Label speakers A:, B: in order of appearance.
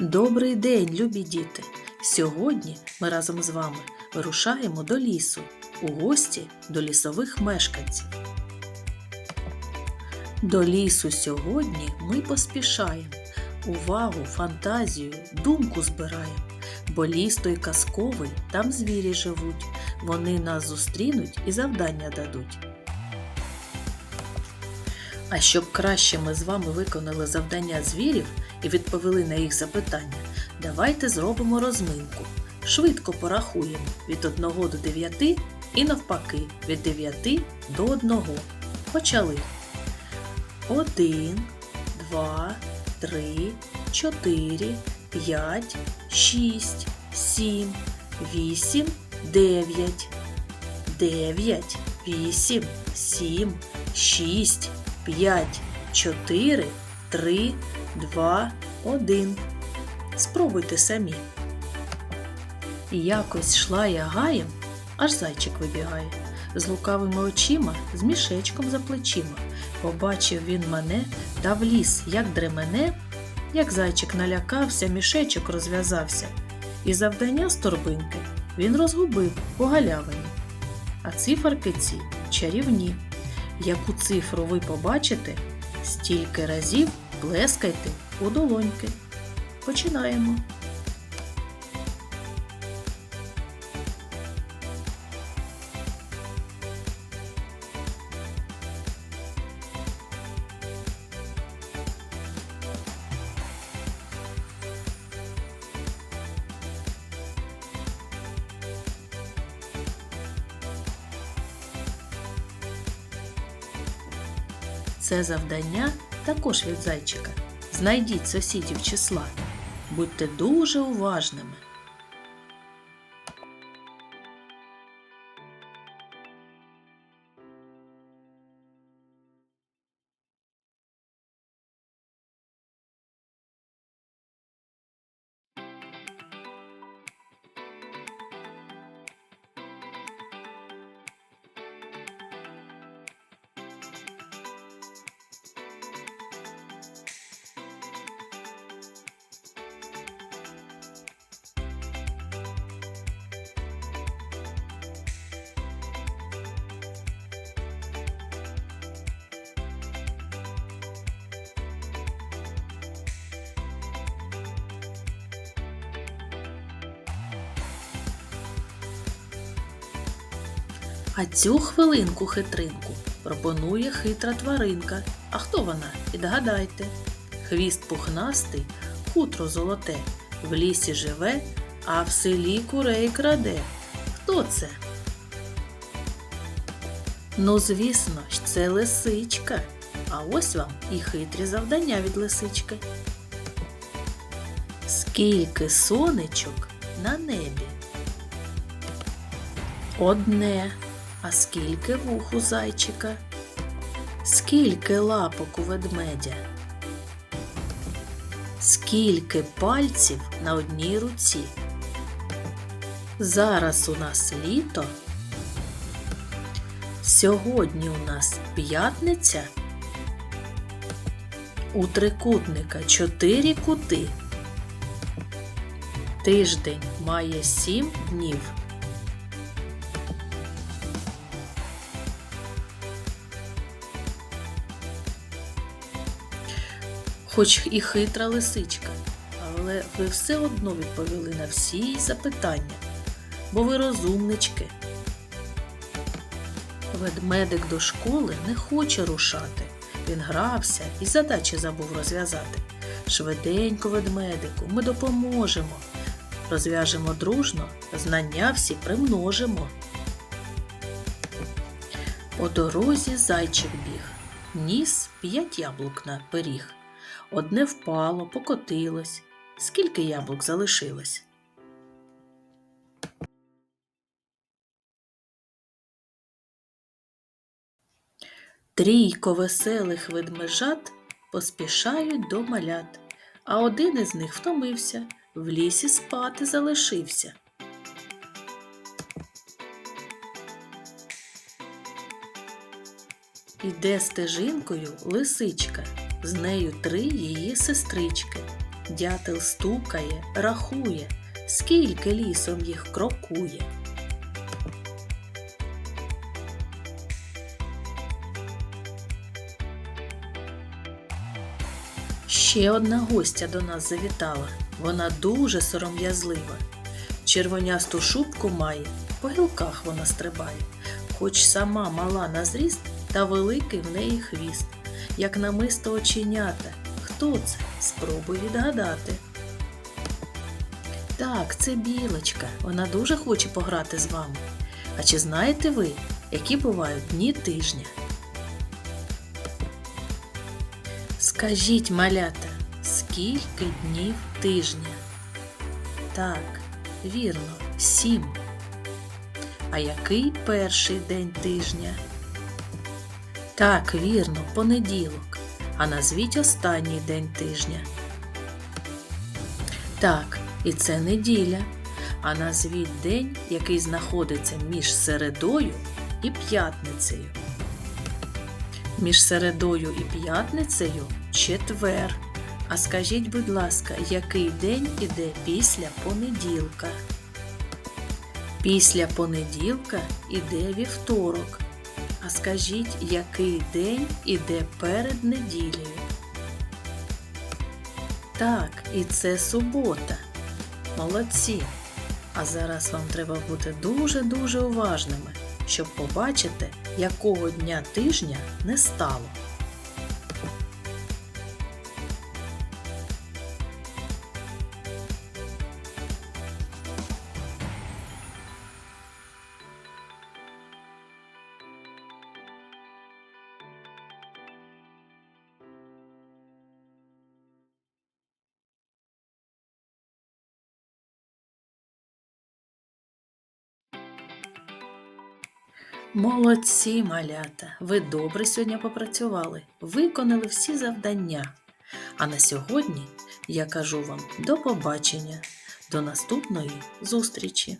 A: Добрий день, любі діти! Сьогодні ми разом з вами вирушаємо до лісу у гості до лісових мешканців. До лісу сьогодні ми поспішаємо. Увагу, фантазію, думку збираємо. Бо ліс той казковий, там звірі живуть. Вони нас зустрінуть і завдання дадуть. А щоб краще ми з вами виконали завдання звірів і відповіли на їх запитання, давайте зробимо розминку. Швидко порахуємо від 1 до 9 і навпаки від 9 до 1. Почали. 1, 2, 3, 4, 5, 6, 7, 8, 9. 9, 8, 7, 6, 5, 4, 3, 2, 1. Спробуйте самі. І якось йшла я гаєм, аж зайчик вибігає. З лукавими очима, з мішечком за плечима. Побачив він мене та ліс, як дремене, як зайчик налякався, мішечок розв'язався. І завдання з торбинки він розгубив по галявині. А циферки ці чарівні. Яку цифру ви побачите, стільки разів плескайте у долоньки. Починаємо. Це завдання також від зайчика. Знайдіть сусідів числа. Будьте дуже уважними. А цю хвилинку хитринку пропонує хитра тваринка. А хто вона? Відгадайте. Хвіст пухнастий, хутро золоте, в лісі живе, а в селі курей краде. Хто це? Ну, звісно ж, це лисичка. А ось вам і хитрі завдання від лисички. Скільки сонечок на небі? Одне. А скільки вух у зайчика? Скільки лапок у ведмедя? Скільки пальців на одній руці? Зараз у нас літо. Сьогодні у нас п'ятниця. У трикутника чотири кути. Тиждень має сім днів. Хоч і хитра лисичка, але ви все одно відповіли на всі запитання, бо ви розумнички. Ведмедик до школи не хоче рушати. Він грався і задачі забув розв'язати. Швиденько, ведмедику, ми допоможемо. Розв'яжемо дружно, знання всі примножимо. По дорозі зайчик біг, ніс п'ять яблук на пиріг. Одне впало, покотилось. Скільки яблук залишилось? Трійко веселих ведмежат поспішають до малят, а один із них втомився, в лісі спати залишився. Іде стежинкою лисичка, з нею три її сестрички. Дятел стукає, рахує, скільки лісом їх крокує. Ще одна гостя до нас завітала. Вона дуже сором'язлива. Червонясту шубку має, по гілках вона стрибає, хоч сама мала на зріст, та великий в неї хвіст, як намисто оченята. Хто це? Спробуй відгадати. Так, це білочка. Вона дуже хоче пограти з вами. А чи знаєте ви, які бувають дні тижня? Скажіть, малята, скільки днів тижня? Так, вірно, сім. А який перший день тижня? Так, вірно, понеділок. А назвіть останній день тижня. Так, і це неділя. А назвіть день, який знаходиться між середою і п'ятницею. Між середою і п'ятницею четвер. А скажіть, будь ласка, який день іде після понеділка? Після понеділка іде вівторок. Скажіть, який день іде перед неділею? Так, і це субота. Молодці. А зараз вам треба бути дуже-дуже уважними, щоб побачити, якого дня тижня не стало. Молодці, малята! Ви добре сьогодні попрацювали, виконали всі завдання. А на сьогодні я кажу вам до побачення, до наступної зустрічі!